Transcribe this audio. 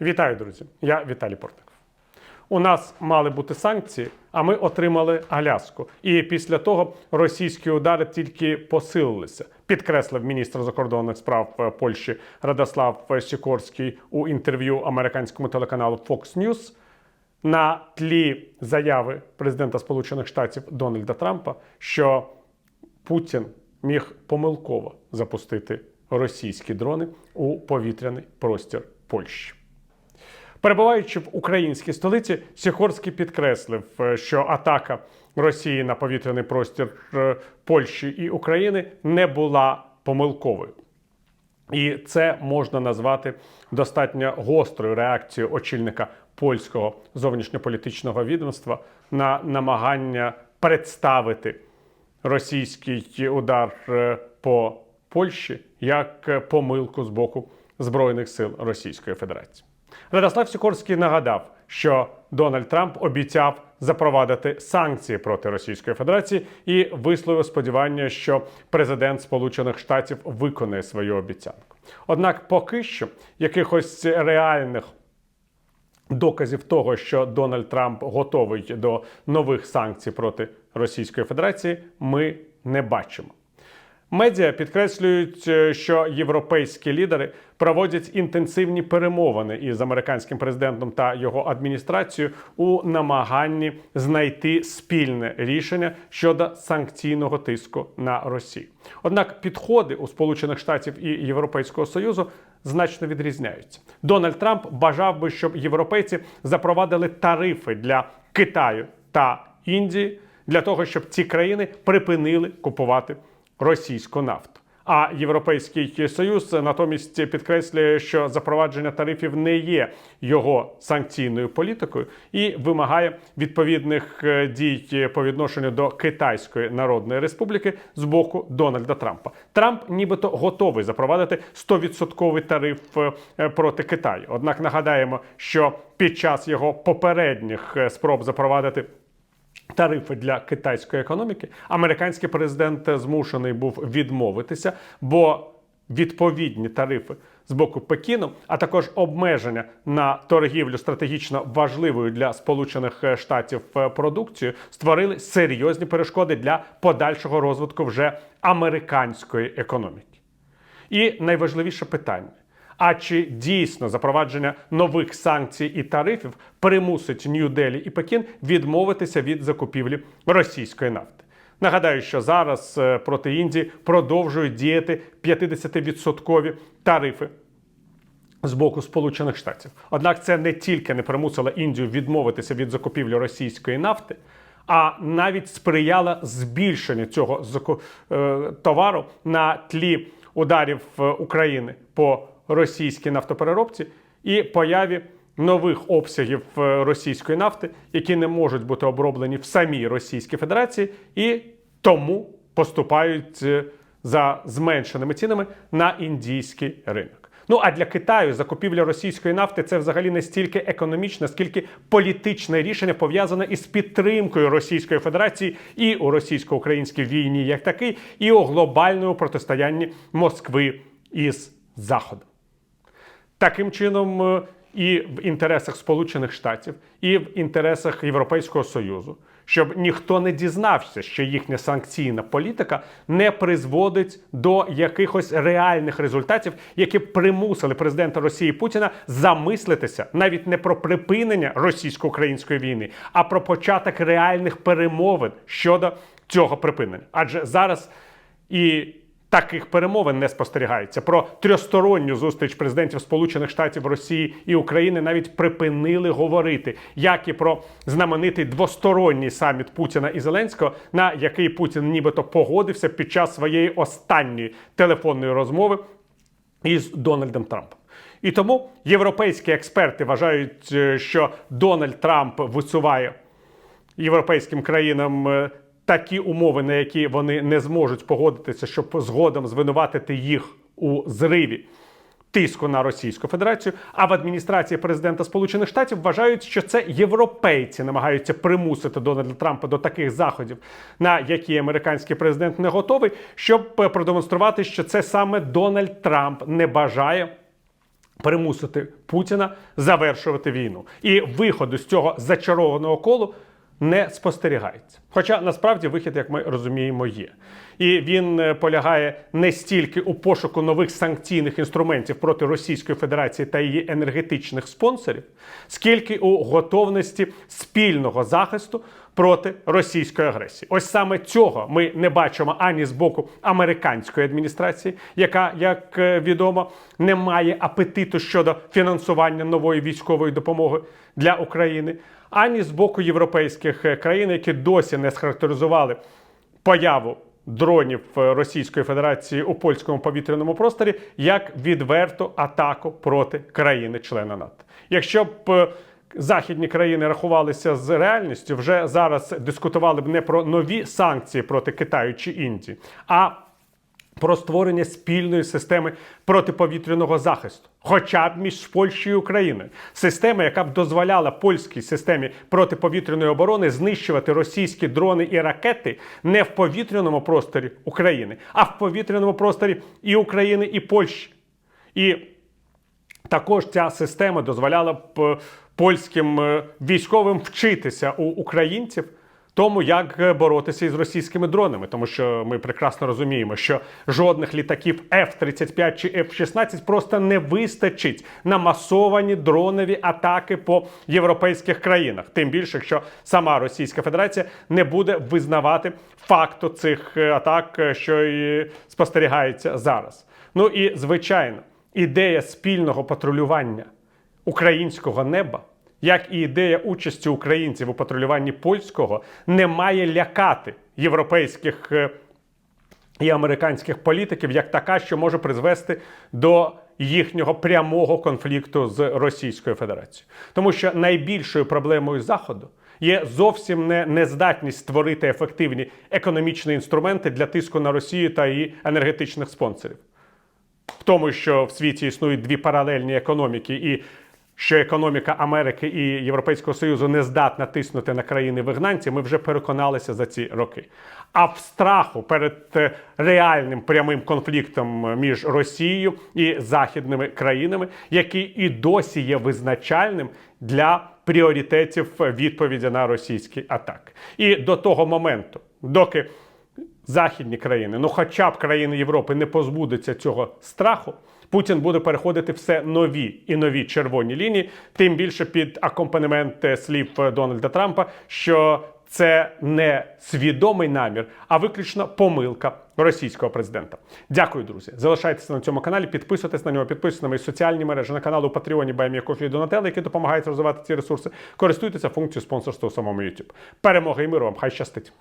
Вітаю, друзі! Я Віталій Портников. У нас мали бути санкції, а ми отримали Аляску. І після того російські удари тільки посилилися, підкреслив міністр закордонних справ е, Польщі Радослав Сікорський у інтерв'ю американському телеканалу Fox News на тлі заяви президента Сполучених Штатів Дональда Трампа, що Путін міг помилково запустити російські дрони у повітряний простір Польщі. Перебуваючи в українській столиці, Сікорський підкреслив, е, що атака Росії на повітряний простір е, Польщі і України не була помилковою. І це можна назвати достатньо гострою реакцією очільника польського зовнішньополітичного відомства на намагання представити російський удар е, по Польщі як помилку з боку Збройних сил Російської Федерації. Радослав Сікорський нагадав, що Дональд Трамп обіцяв запровадити санкції проти Російської Федерації і висловив сподівання, що президент Сполучених Штатів виконає свою обіцянку. Однак, поки що якихось реальних доказів того, що Дональд Трамп готовий до нових санкцій проти Російської Федерації, ми не бачимо. Медіа підкреслюють, е, що європейські лідери проводять інтенсивні перемовини із американським президентом та його адміністрацією у намаганні знайти спільне рішення щодо санкційного тиску на Росію. Однак підходи у Сполучених Штатів і Європейського Союзу значно відрізняються. Дональд Трамп бажав би, щоб європейці запровадили тарифи для Китаю та Індії для того, щоб ці країни припинили купувати російську нафту. А Європейський Союз натомість підкреслює, що запровадження тарифів не є його санкційною політикою і вимагає відповідних е, дій по відношенню до Китайської Народної Республіки з боку Дональда Трампа. Трамп нібито готовий запровадити 100% тариф е, проти Китаю. Однак нагадаємо, що під час його попередніх е, спроб запровадити Тарифи для китайської економіки американський президент змушений був відмовитися, бо відповідні тарифи з боку Пекіну, а також обмеження на торгівлю стратегічно важливою для Сполучених Штатів продукцією створили серйозні перешкоди для подальшого розвитку вже американської економіки. І найважливіше питання. А чи дійсно запровадження нових санкцій і тарифів примусить Нью-Делі і Пекін відмовитися від закупівлі російської нафти? Нагадаю, що зараз е, проти Індії продовжують діяти 50% тарифи з боку Сполучених Штатів. Однак це не тільки не примусило Індію відмовитися від закупівлі російської нафти. А навіть сприяла збільшенню цього е, товару на тлі ударів е, України по російській нафтопереробці і появі нових обсягів е, російської нафти, які не можуть бути оброблені в самій Російській Федерації, і тому поступають е, за зменшеними цінами на індійський ринок. Ну а для Китаю закупівля російської нафти це взагалі не стільки економічне, скільки політичне рішення пов'язане із підтримкою Російської Федерації і у російсько-українській війні, як такий, і у глобальному протистоянні Москви із Заходом. Таким чином, е, і в інтересах Сполучених Штатів, і в інтересах Європейського Союзу, щоб ніхто не дізнався, що їхня санкційна політика не призводить до якихось реальних результатів, які примусили президента Росії Путіна замислитися навіть не про припинення російсько-української війни, а про початок реальних перемовин щодо цього припинення. Адже зараз і Таких перемовин не спостерігається. Про трьохсторонню зустріч президентів Сполучених Штатів Росії і України навіть припинили говорити, як і про знаменитий двосторонній саміт Путіна і Зеленського, на який Путін нібито погодився під час своєї останньої телефонної розмови із Дональдом Трампом. І тому європейські експерти вважають, е, що Дональд Трамп висуває європейським країнам е, такі умови, на які вони не зможуть погодитися, щоб згодом звинуватити їх у зриві. Тиску на Російську Федерацію, а в адміністрації президента Сполучених Штатів вважають, що це європейці намагаються примусити Дональда Трампа до таких заходів, на які американський президент не готовий, щоб продемонструвати, що це саме Дональд Трамп не бажає примусити Путіна завершувати війну. І виходу з цього зачарованого колу не спостерігається. Хоча насправді вихід, як ми розуміємо, є. І він е, полягає не стільки у пошуку нових санкційних інструментів проти Російської Федерації та її енергетичних спонсорів, скільки у готовності спільного захисту проти російської агресії. Ось саме цього ми не бачимо ані з боку американської адміністрації, яка, як е, відомо, не має апетиту щодо фінансування нової військової допомоги для України, ані з боку європейських е, країн, які досі не схарактеризували появу дронів е, Російської Федерації у польському повітряному просторі як відверту атаку проти країни-члена НАТО. Якщо б е, західні країни рахувалися з реальністю, вже зараз дискутували б не про нові санкції проти Китаю чи Індії, а про створення спільної системи протиповітряного захисту, хоча б між Польщею і Україною. Система, яка б дозволяла польській системі протиповітряної оборони знищувати російські дрони і ракети не в повітряному просторі України, а в повітряному просторі і України, і Польщі. І також ця система дозволяла б польським е, військовим вчитися у українців тому, як е, боротися із російськими дронами, тому що ми прекрасно розуміємо, що жодних літаків F-35 чи F-16 просто не вистачить на масовані дронові атаки по європейських країнах. Тим більше, якщо сама Російська Федерація не буде визнавати факту цих е, атак, е, що і спостерігається зараз. Ну і звичайно, ідея спільного патрулювання українського неба як і ідея участі українців у патрулюванні польського, не має лякати європейських е, і американських політиків як така, що може призвести до їхнього прямого конфлікту з Російською Федерацією, тому що найбільшою проблемою Заходу. Є зовсім не нездатність створити ефективні економічні інструменти для тиску на Росію та її енергетичних спонсорів. В тому, що в світі існують дві паралельні економіки, і що економіка Америки і Європейського Союзу не здатна тиснути на країни вигнанці, ми вже переконалися за ці роки. А в страху перед е, реальним прямим конфліктом між Росією і західними країнами, який і досі є визначальним для пріоритетів відповіді на російські атаки. І до того моменту, доки західні країни, ну хоча б країни Європи не позбудуться цього страху. Путін буде переходити все нові і нові червоні лінії, тим більше під акомпанемент е, слів е, Дональда Трампа, що це не свідомий намір, а виключно помилка російського президента. Дякую, друзі. Залишайтеся на цьому каналі, підписуйтесь на нього, підписуйтесь на мої соціальні мережі на канал у Патреоні Байміякофі і Донателли, які допомагають розвивати ці ресурси. Користуйтеся функцією спонсорства у самому YouTube. Перемоги і миру вам! Хай щастить!